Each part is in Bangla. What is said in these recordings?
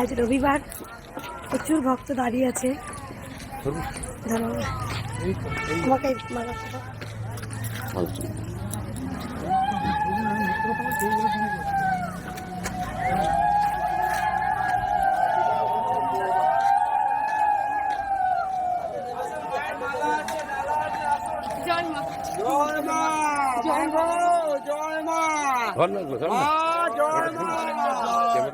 আজ রবিবার প্রচুর ভক্ত দাঁড়িয়ে আছে। ধরো আমাকে জয় মা। জয় মা জয় মা জয় মা।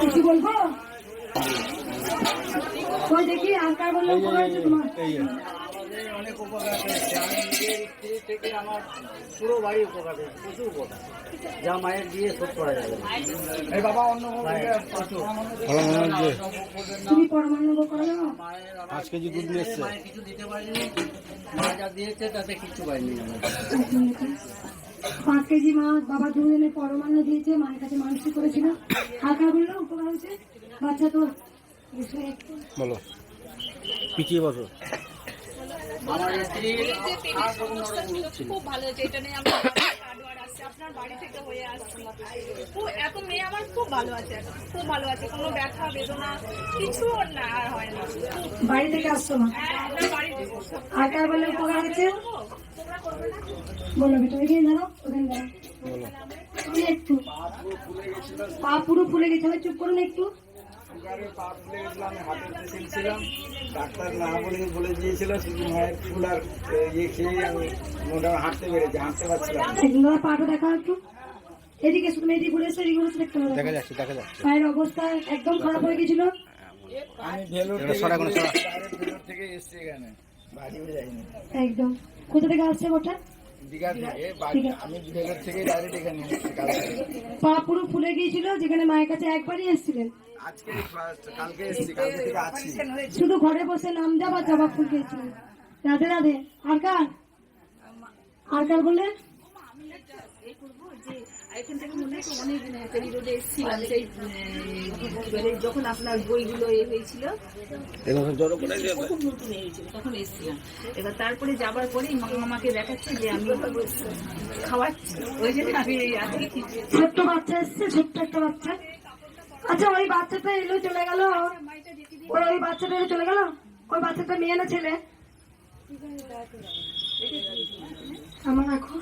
কিছু বলব? দেখি আর কার বলল তোমার? অনেক উপকার পেয়েছে আমি নিজের স্ত্রী থেকে আমার পুরো বাড়ি উপকার পেয়েছে প্রচুর উপকার। যা মায়ের দিয়ে শোধ করা যাবে এই বাবা অন্য প্রচুর ভালো হচ্ছে তুমি পরমাণু করো মায়ের পাঁচ কেজি দুধ নিয়ে এসছে। কিছু দিতে পারিনি। মা যা দিয়েছে তাতে কিছু পাইনি পাঁচ কেজি মাছ বাবা দুজনে পরমাণু দিয়েছে মায়ের কাছে মানসিক করেছিল। কার বলল উপকার হয়েছে? বাচ্চা তো বলো পিছিয়ে বসো। খুব ভালো এটা নিয়ে এত মেয়ে আমার খুব ভালো আছে খুব ভালো আছে কোনো ব্যথা বেদনা কিছু না আর হয় না বাড়ি থেকে আসতো মা আপনার বাড়ি থেকে আর কার বললে উপকার হয়েছে বলো একটু পা পুরো ফুলে গেছে চুপ করুন একটু। সুগারে পা ফুলে গেছিল আমি ছিলাম ডাক্তার না বলে বলে দিয়েছিল শুধু মায়ের ফুল আর ইয়ে খেয়ে আমি মোটামুটি হাঁটতে পেরেছি হাঁটতে পারছিলাম। পাটা দেখা একটু এদিকে শুধু এদিকে ঘুরে এসে এদিকে ঘুরে দেখতে হবে। দেখা যাচ্ছে দেখা যাচ্ছে। পায়ের অবস্থা একদম খারাপ হয়ে গেছিল। আমি ভেলোর থেকে এসছি এখানে। বাড়িও যাইনি। একদম। কোথা থেকে আসছে ওটা পা পুরো ফুলে গিয়েছিল যেখানে মায়ের কাছে একবারই এসেছিলেন। আজকে ফার্স্ট কালকে এসেছি কালকে থেকে আছি। শুধু ঘরে বসে নাম দেওয়া জবা ফুল খেয়েছিলেন? রাধে রাধে। আর কার? আর কার বললে এখান থেকে মনে হয় অনেক ফেরি রোডে এসেছিলাম সেই যখন আপনার বইগুলো এ হয়েছিল। খুব নতুন হয়েছিল তখন এসেছিলাম। এবার তারপরে যাবার পরেই মা আমাকে দেখাচ্ছে যে আমি খাওয়াচ্ছি। ওই জন্য আমি আজকে ছোট্ট বাচ্চা এসছে ছোট্ট একটা বাচ্চা। আচ্ছা ওই বাচ্চাটা এলো চলে গেল। ওই ওই বাচ্চাটা এলো চলে গেল? ওই বাচ্চাটা মেয়ে না ছেলে? আমার রাখো।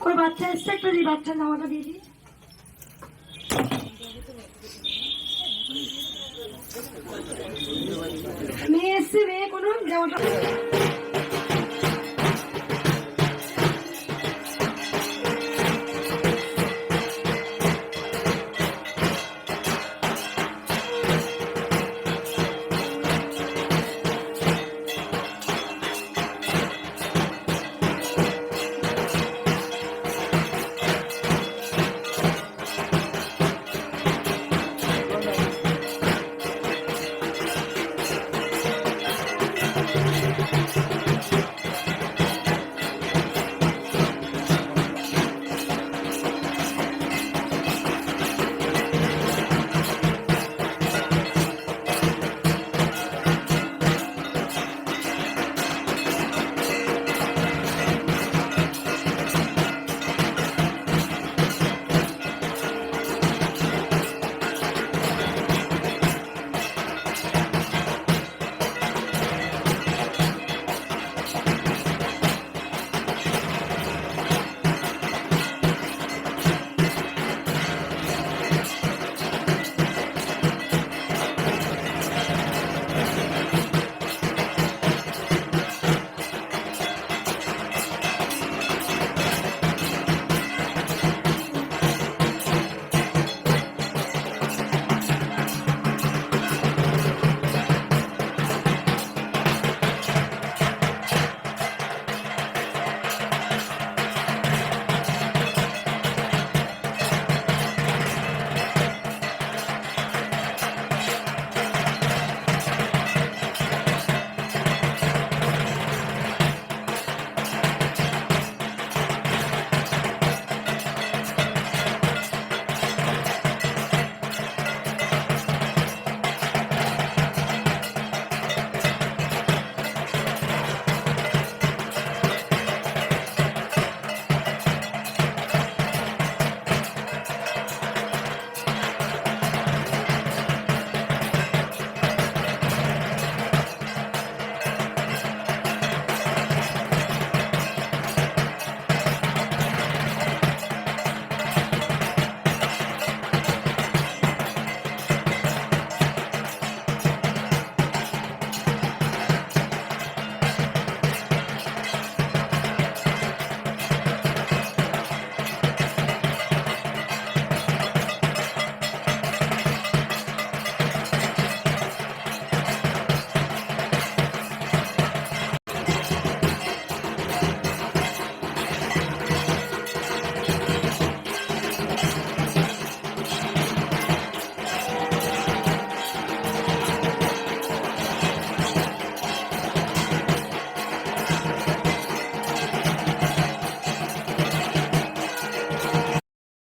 ওই বাচ্চা এসছে একটু দিই বাচ্চার জামাটা দিয়ে দিই মেয়ে এসছে মেয়ে কোনো জামাটা